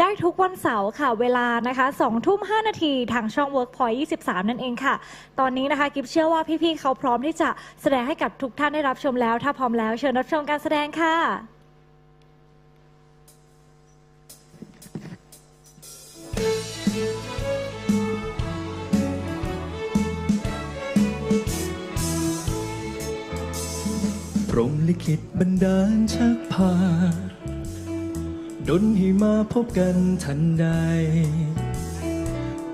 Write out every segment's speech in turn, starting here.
ได้ทุกวันเสาร์ค่ะ เวลานะคะ2ทุ่ม 5 นาทีทางช่อง Workpoint 23 นั่นเองค่ะ ตอนนี้นะคะกิฟเชื่อว่าพี่ๆ เขาพร้อมที่จะแสดงให้กับทุกท่านได้รับชมแล้ว ถ้าพร้อมแล้วเชิญรับชมการแสดงค่ะพรหมลิขิตบันดาลชักพา ดนให้มาพบกันทันใด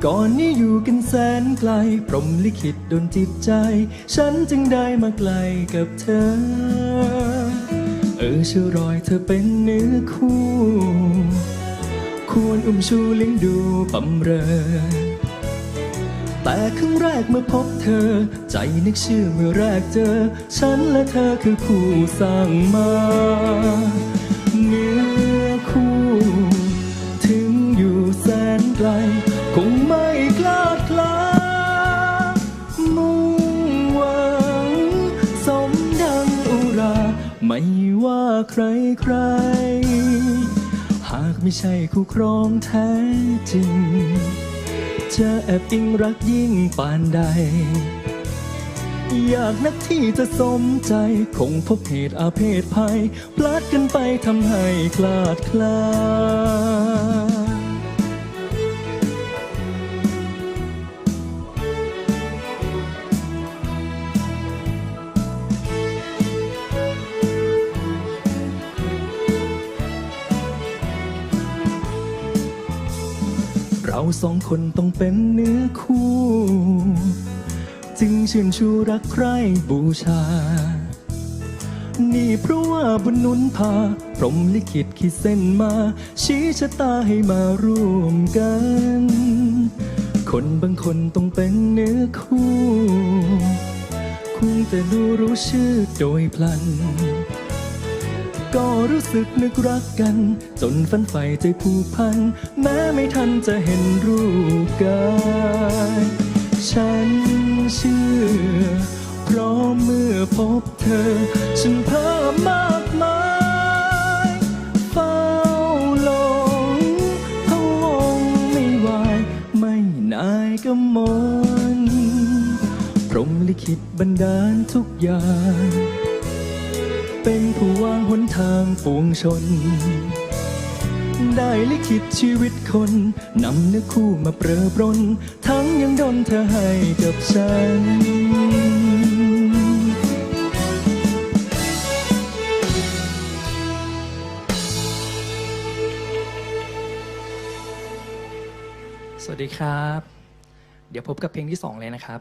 ก่อนนี้อยู่กันแสนไกล พรหมลิขิตดนจิตใจ ฉันจึงได้มาไกลกับเธอ เออเชื่อรอยเธอเป็นเนื้อคู่ ควรอุ้มชูเลี้ยงดูบำเรอแต่ครั้งแรกเมื่อพบเธอ ใจนึกชื่อเมื่อแรกเจอ ฉันและเธอคือคู่สร้างมา ใครใคร หากไม่ใช่คู่ครองแท้จริง จะแอบอิงรักยิ่งปานใด อยากนักที่จะสมใจ คงพบเหตุอาเพศภัย พลัดกันไปทำให้คลาดคลา เราสองคนต้องเป็นเนื้อคู่ จึงชื่นชูรักใคร่บูชา นี่เพราะว่าบุญนุนพา พรหมลิขิตขีดเส้นมา ชี้ชะตาให้มาร่วมกัน คนบางคนต้องเป็นเนื้อคู่คงแต่ดูรู้ชื่อโดยพลันก็รู้สึกนึกรักกัน จนฝันใฝ่ใจผูกพัน แม้ไม่ทันจะเห็นรูปกายฉันเชื่อ เพราะเมื่อพบเธอ ฉันเพิ่มมากมายเฝ้าหลงพะวงไม่ไหวไม่นายก็มนพรหมลิขิตบันดาลทุกอย่าง เป็นผู้วางหนทางปวงชน ได้ลิขิตชีวิตคนนำเนื้อคู่มาเปรอปรน ทั้งยังดนเธอให้กับฉัน สวัสดีครับ เดี๋ยวพบกับเพลงที่สองเลยนะครับ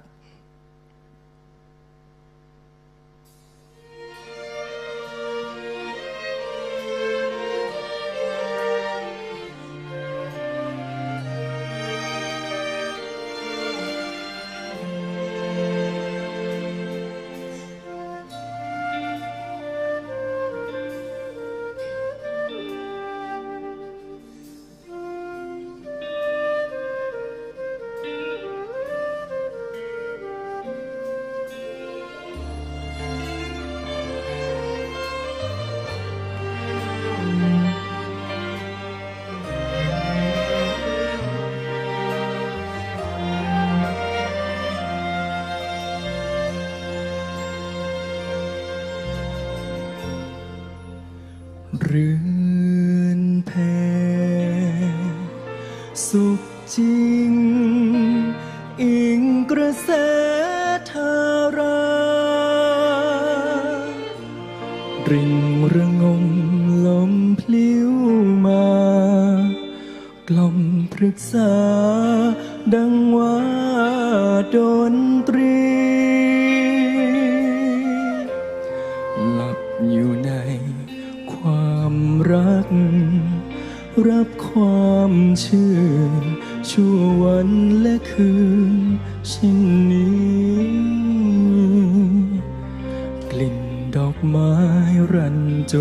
รือนแพสุขจริง อิงกระแสทาราริงระงมลมพลิ้วมา กล่อมปรึกษา ดังว่าดนตรี หลับอยู่ใน ความรัก รับความชื่นชั่ววันและคืนเช่นนี้ กลิ่นดอกไม้รันจ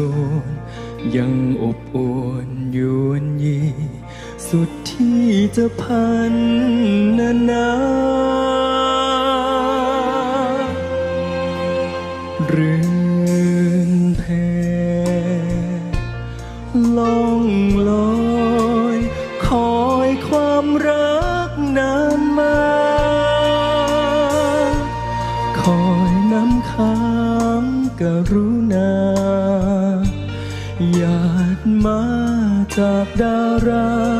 นยังอบอวนยวนยี สุดที่จะพันนานาเรือ กรุณาหยาดมาจากดารา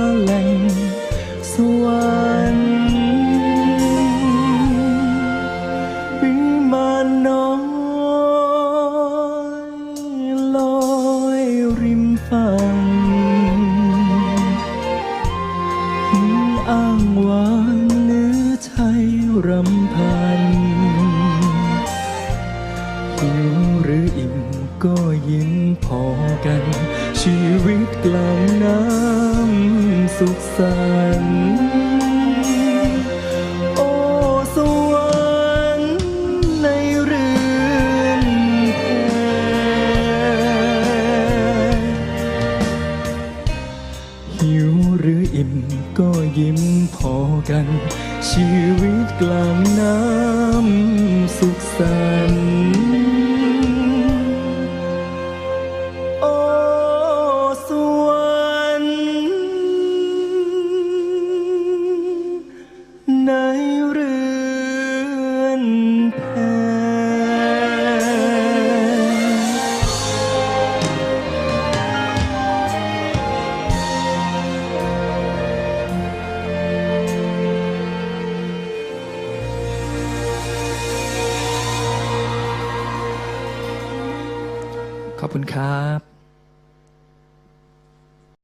ชีวิตกลางน้ำสุขสันต์ รือนขอบคุณครับ